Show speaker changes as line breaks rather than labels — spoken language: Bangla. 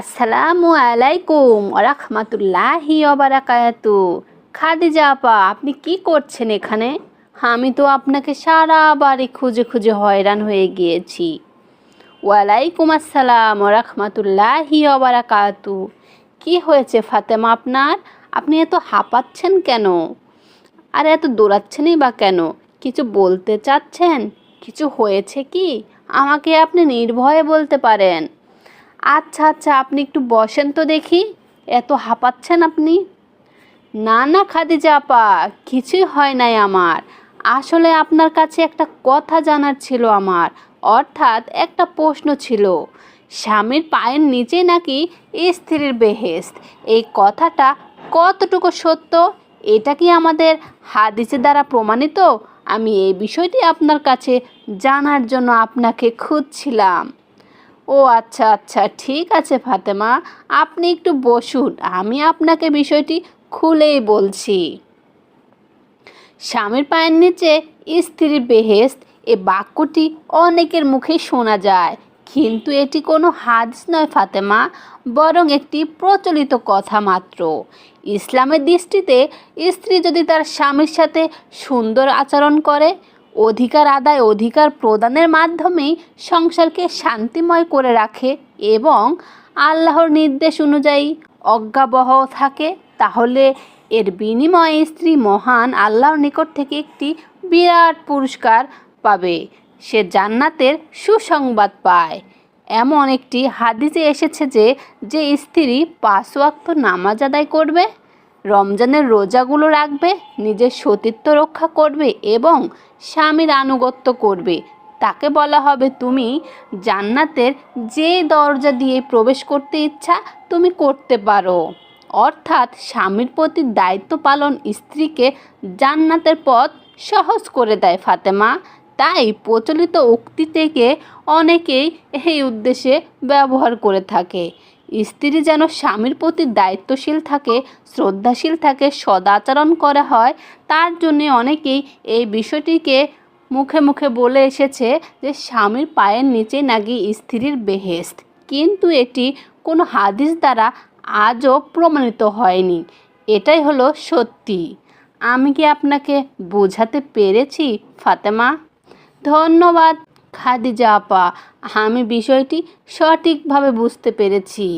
আসসালামু আলাইকুম রাহমাতুল্লাহি ওবারাকাতু খাদিজা আপা, আপনি কি করছেন এখানে? আমি তো আপনাকে সারা বাড়ি খুঁজে খুঁজে হয়রান হয়ে গিয়েছি। ওয়ালাইকুম আসসালাম রাহমাতুল্লাহি ওবারাকাতু কি হয়েছে ফাতেমা আপনার? আপনি এত হাঁপাচ্ছেন কেন? আর এত দৌড়াচ্ছেনই বা কেন? কিছু বলতে চাচ্ছেন? কিছু হয়েছে কি? আমাকে আপনি নির্ভয়ে বলতে পারেন। আচ্ছা আচ্ছা আপনি একটু বসেন তো দেখি। এত হাঁপাচ্ছেন আপনি? না না, খাদিজা আপা, কিছুই হয় নাই আমার। আসলে আপনার কাছে একটা কথা জানার ছিল আমার। অর্থাৎ একটা প্রশ্ন ছিল। স্বামীর পায়ের নিচে নাকি স্ত্রীর বেহেস্ত এই কথাটা কতটুকু সত্য? এটা কি আমাদের হাদিসের দ্বারা প্রমাণিত? আমি এই বিষয়টি আপনার কাছে জানার জন্য আপনাকে খুঁজছিলাম। ও আচ্ছা আচ্ছা ঠিক আছে ফাতেমা, আপনি একটু বসুন, আমি আপনাকে বিষয়টি খুলেই বলছি। স্বামীর পায়ের নিচে স্ত্রীর বেহেস্ত এ বাক্যটি অনেকের মুখে শোনা যায়, কিন্তু এটি কোনো হাদিস নয় ফাতেমা, বরং একটি প্রচলিত কথা মাত্র। ইসলামের দৃষ্টিতে স্ত্রী যদি তার স্বামীর সাথে সুন্দর আচরণ করে অধিকার আদায়, অধিকার প্রদানের মাধ্যমেই সংসারকে শান্তিময় করে রাখে এবং আল্লাহর নির্দেশ অনুযায়ী অজ্ঞাবহ থাকে, তাহলে এর বিনিময়ে স্ত্রী মহান আল্লাহর নিকট থেকে একটি বিরাট পুরস্কার পাবে। সে জান্নাতের সুসংবাদ পায়। এমন একটি হাদিসে এসেছে যে যে স্ত্রী পাঁচ ওয়াক্ত নামাজ আদায় করবে রমজানের রোজাগুলো রাখবে, নিজের সতীত্ব রক্ষা করবে এবং স্বামীর আনুগত্য করবে। তাকে বলা হবে, তুমি জান্নাতের যে দরজা দিয়ে প্রবেশ করতে ইচ্ছা, তুমি করতে পারো। অর্থাৎ স্বামীর প্রতি দায়িত্ব পালন স্ত্রীকে জান্নাতের পথ সহজ করে দেয় ফাতেমা। তাই প্রচলিত উক্তি থেকে অনেকেই এই উদ্দেশ্যে ব্যবহার করে থাকে। স্ত্রী যেন স্বামীর প্রতি দায়িত্বশীল থাকে, শ্রদ্ধাশীল থাকে, সদাচরণ করা হয়, তার জন্যে অনেকেই এই বিষয়টিকে মুখে মুখে বলে এসেছে যে স্বামীর পায়ের নিচে নাকি স্ত্রীর বেহেস্ত কিন্তু এটি কোনো হাদিস দ্বারা আজও প্রমাণিত হয়নি। এটাই হলো সত্যি। আমি কি আপনাকে বোঝাতে পেরেছি, ফাতেমা? ধন্যবাদ। খাদিজা আপা আমি বিষয়টি সঠিকভাবে বুঝতে পেরেছি।